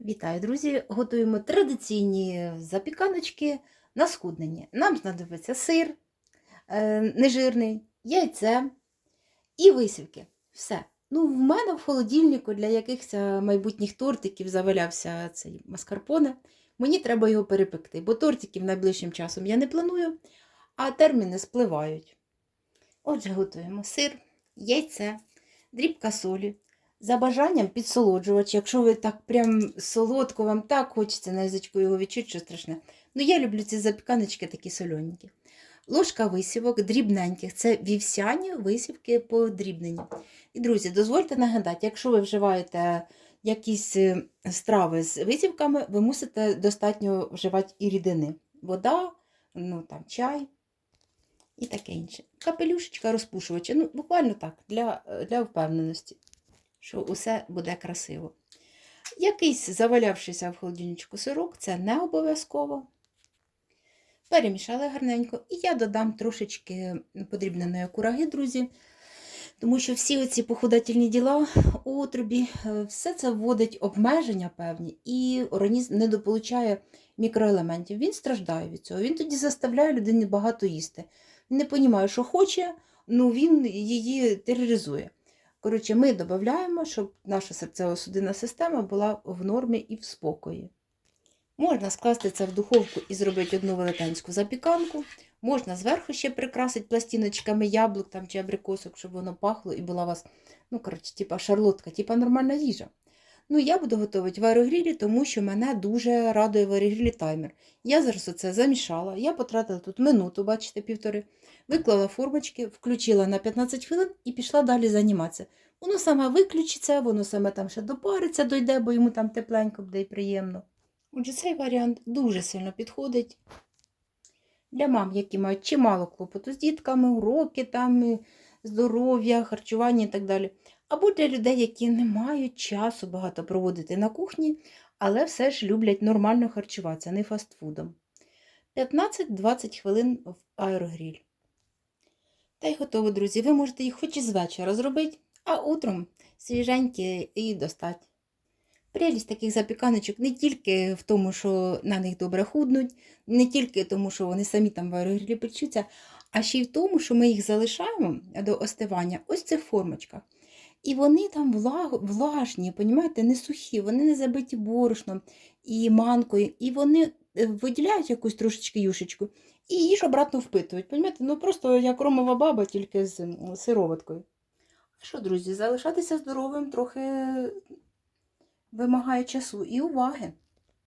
Вітаю, друзі! Готуємо традиційні запіканочки на схуднення. Нам знадобиться сир е, нежирний, яйце і висівки. Все. Ну, в мене в холодильнику для якихось майбутніх тортиків завалявся цей маскарпоне. Мені треба його перепекти, бо тортиків найближчим часом я не планую, а терміни спливають. Отже, готуємо сир, яйце, дрібка солі, за бажанням підсолоджувач, якщо ви так прям солодко, вам так хочеться на язичку його відчути, що страшне. Ну, я люблю ці запіканочки такі солененькі. Ложка висівок дрібненьких. Це вівсяні висівки подрібнені. І, друзі, дозвольте нагадати, якщо ви вживаєте якісь е, страви з висівками, ви мусите достатньо вживати і рідини. Вода, ну там чай і таке інше. Капелюшечка розпушувача. Ну, буквально так, для, для впевненості що усе буде красиво. Якийсь завалявшийся в холодильничку сирок, це не обов'язково. Перемішали гарненько, і я додам трошечки подрібненої кураги, друзі. Тому що всі оці похудательні діла, отрубі, е, все це вводить обмеження певні, і організм не дополучає мікроелементів. Він страждає від цього. Він тоді заставляє людину багато їсти. Не розуміє, що хоче, ну він її тероризує. Коротше, ми додаємо, щоб наша серцево-судинна система була в нормі і в спокої. Можна скласти це в духовку і зробити одну велетенську запіканку. Можна зверху ще прикрасити пластиночками яблук там, чи абрикосок, щоб воно пахло і була у вас, ну, коротше, типа шарлотка, типа нормальна їжа. Ну, я буду готувати в аерогрілі, тому що мене дуже радує в аерогрілі таймер. Я зараз оце замішала, я потратила тут минуту, бачите, півтори, виклала формочки, включила на 15 хвилин і пішла далі займатися. Воно саме виключиться, воно саме там ще допариться, дойде, бо йому там тепленько буде і приємно. Отже, цей варіант дуже сильно підходить для мам, які мають чимало клопоту з дітками, уроки, там, здоров'я, харчування і так далі. Або для людей, які не мають часу багато проводити на кухні, але все ж люблять нормально харчуватися, не фастфудом. 15-20 хвилин в аерогріль. Та й готово, друзі. Ви можете їх хоч і з вечора зробити, а утром свіженькі і достать. Прелість таких запіканочок не тільки в тому, що на них добре худнуть, не тільки тому, що вони самі там в аерогрілі печуться, а ще й в тому, що ми їх залишаємо до остивання ось цих формочках. І вони там влажні, понімаєте, не сухі, вони не забиті борошном і манкою, і вони е, виділяють якусь трошечки юшечку і її обратно впитують. Понімаєте? Ну просто як ромова баба, тільки з сироваткою. А що, друзі, залишатися здоровим трохи вимагає часу і уваги.